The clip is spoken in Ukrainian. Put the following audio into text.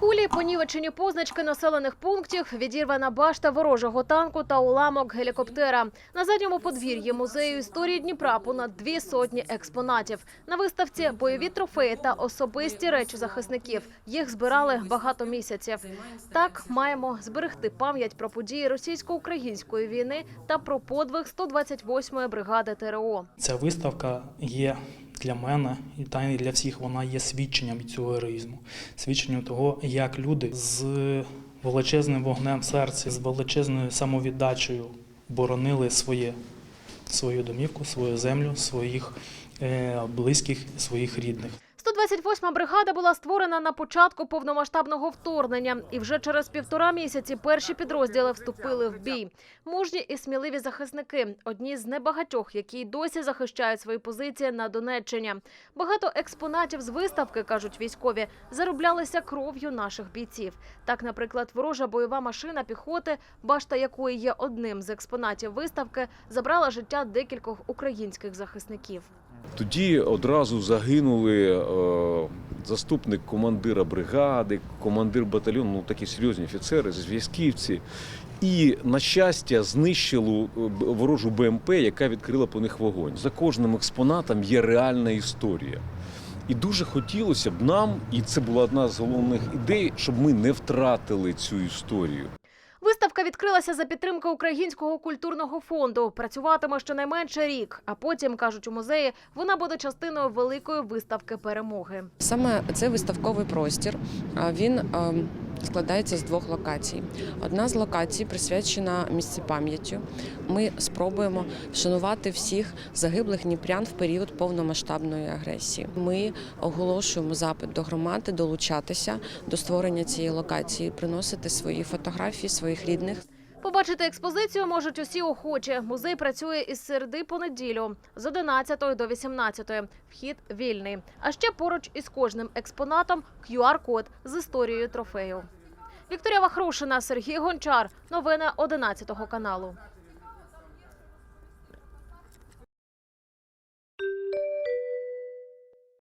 Кулі, понівечені позначки населених пунктів, відірвана башта ворожого танку та уламок гелікоптера. На задньому подвір'ї музею історії Дніпра понад дві сотні експонатів. На виставці бойові трофеї та особисті речі захисників. Їх збирали багато місяців. Так маємо зберегти пам'ять про події російсько-української війни та про подвиг 128-ї бригади ТРО. Ця виставка є для мене і та й для всіх вона є свідченням цього героїзму, свідченням того, як люди з величезним вогнем в серці, з величезною самовіддачею боронили своє, свою домівку, свою землю, своїх е, близьких, своїх рідних. 128-ма бригада була створена на початку повномасштабного вторгнення, і вже через півтора місяці перші підрозділи вступили в бій. Мужні і сміливі захисники одні з небагатьох, які й досі захищають свої позиції на Донеччині. Багато експонатів з виставки кажуть військові зароблялися кров'ю наших бійців. Так, наприклад, ворожа бойова машина піхоти, башта якої є одним з експонатів виставки, забрала життя декількох українських захисників. Тоді одразу загинули е, заступник командира бригади, командир батальйону, ну такі серйозні офіцери, зв'язківці. І, на щастя, знищили е, ворожу БМП, яка відкрила по них вогонь. За кожним експонатом є реальна історія. І дуже хотілося б нам, і це була одна з головних ідей, щоб ми не втратили цю історію. Виставка відкрилася за підтримки Українського культурного фонду. Працюватиме щонайменше рік. А потім кажуть у музеї, вона буде частиною великої виставки перемоги. Саме цей виставковий простір він ем, складається з двох локацій. Одна з локацій присвячена місці пам'яттю. Ми спробуємо вшанувати всіх загиблих дніпрян в період повномасштабної агресії. Ми оголошуємо запит до громади долучатися до створення цієї локації, приносити свої фотографії своїх рідних. Побачити експозицію можуть усі охочі. Музей працює із середи по неділю з 11 до 18. Вхід вільний. А ще поруч із кожним експонатом QR-код з історією трофею. Вікторія Вахрушина, Сергій Гончар. Новини 11 каналу.